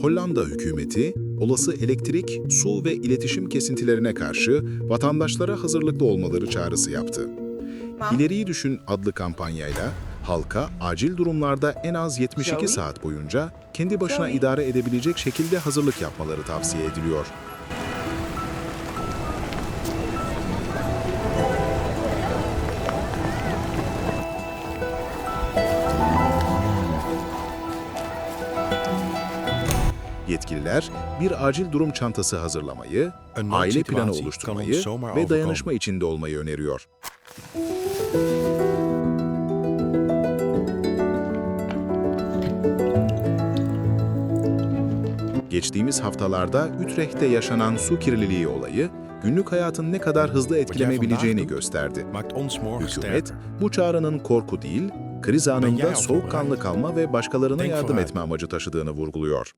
Hollanda hükümeti, olası elektrik, su ve iletişim kesintilerine karşı vatandaşlara hazırlıklı olmaları çağrısı yaptı. İleriyi Düşün adlı kampanyayla halka acil durumlarda en az 72 Shall we? saat boyunca kendi başına idare edebilecek şekilde hazırlık yapmaları tavsiye ediliyor. Yetkililer bir acil durum çantası hazırlamayı, aile planı oluşturmayı ve dayanışma içinde olmayı öneriyor. Geçtiğimiz haftalarda Utrecht'te yaşanan su kirliliği olayı, günlük hayatın ne kadar hızlı doet, gösterdi. Hükümet, bu çağrının korku değil, kriz anında soğukkanlı kalma ve başkalarına yardım etme amacı taşıdığını vurguluyor.